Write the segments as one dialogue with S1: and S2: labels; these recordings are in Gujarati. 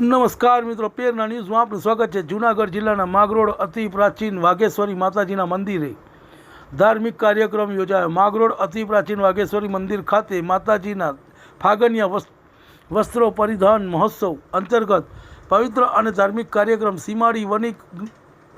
S1: નમસ્કાર મિત્રો પેરના ન્યૂઝમાં આપનું સ્વાગત છે. જૂનાગઢ જિલ્લાના માગરોળ અતિ પ્રાચીન વાઘેશ્વરી માતાજીના મંદિરે ધાર્મિક કાર્યક્રમ યોજાયો. માગરોળ અતિ પ્રાચીન વાઘેશ્વરી મંદિર ખાતે માતાજીના ફાગણિયા વસ- વસ્ત્રો પરિધાન મહોત્સવ અંતર્ગત પવિત્ર અને ધાર્મિક કાર્યક્રમ સીમાડી વણિક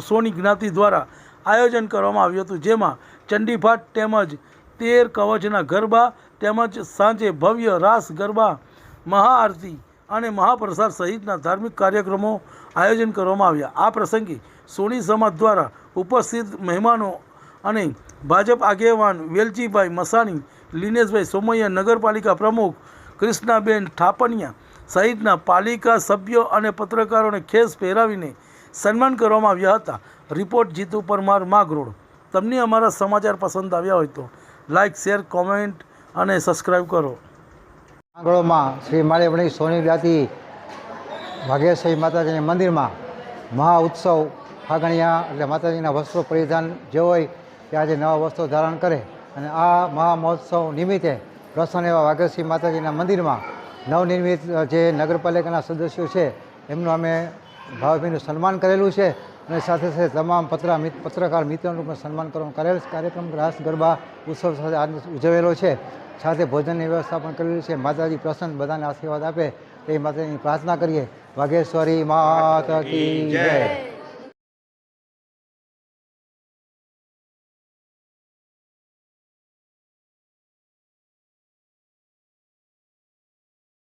S1: સોની જ્ઞાતિ દ્વારા આયોજન કરવામાં આવ્યું હતું, જેમાં ચંડીભાટ તેમજ તેર કવચના ગરબા તેમજ સાંજે ભવ્ય રાસ ગરબા, મહાઆરતી અને મહાપ્રસાદ સહિતના ધાર્મિક કાર્યક્રમો આયોજન કરવામાં આવ્યા. આ પ્રસંગે સોની સમાજ દ્વારા ઉપસ્થિત મહેમાનો અને ભાજપ આગેવાન વેલજીભાઈ મસાણી, લીનેશભાઈ સોમૈયા, નગરપાલિકા પ્રમુખ કૃષ્ણાબેન ઠાપનિયા સહિતના પાલિકા સભ્યો અને પત્રકારોને ખેસ પહેરાવીને સન્માન કરવામાં આવ્યા હતા. રિપોર્ટ જીતુ પરમાર માગરોડ તમને અમારા સમાચાર પસંદ આવ્યા હોય તો લાઇક શેર, કોમેન્ટ અને સબસ્ક્રાઈબ કરો.
S2: આંગળોમાં શ્રી માળેવણી સોની જ્ઞાતિ વાઘેશ્વરી માતાજીના મંદિરમાં મહા ઉત્સવ ફાગણિયા એટલે માતાજીના વસ્ત્રો પરિધાન જે હોય તે આજે નવા વસ્ત્રો ધારણ કરે અને આ મહા મહોત્સવ નિમિત્તે પ્રસન્ન એવા વાઘેશ્વરી માતાજીના મંદિરમાં નવનિર્મિત જે નગરપાલિકાના સદસ્યો છે, એમનું અમે ભાવભીનું સન્માન કરેલું છે. અને સાથે સાથે તમામ પત્ર પત્રકાર મિત્રોનું પણ સન્માન કરવામાં કરેલ કાર્યક્રમ રાસ ગરબા ઉત્સવ સાથે આજ ઉજવેલો છે. સાથે ભોજનની વ્યવસ્થા પણ કરેલી છે. માતાજી પ્રસન્ન બધાને આશીર્વાદ આપે. તે માતાજીની પ્રાર્થના કરીએ. વાઘેશ્વરી માતા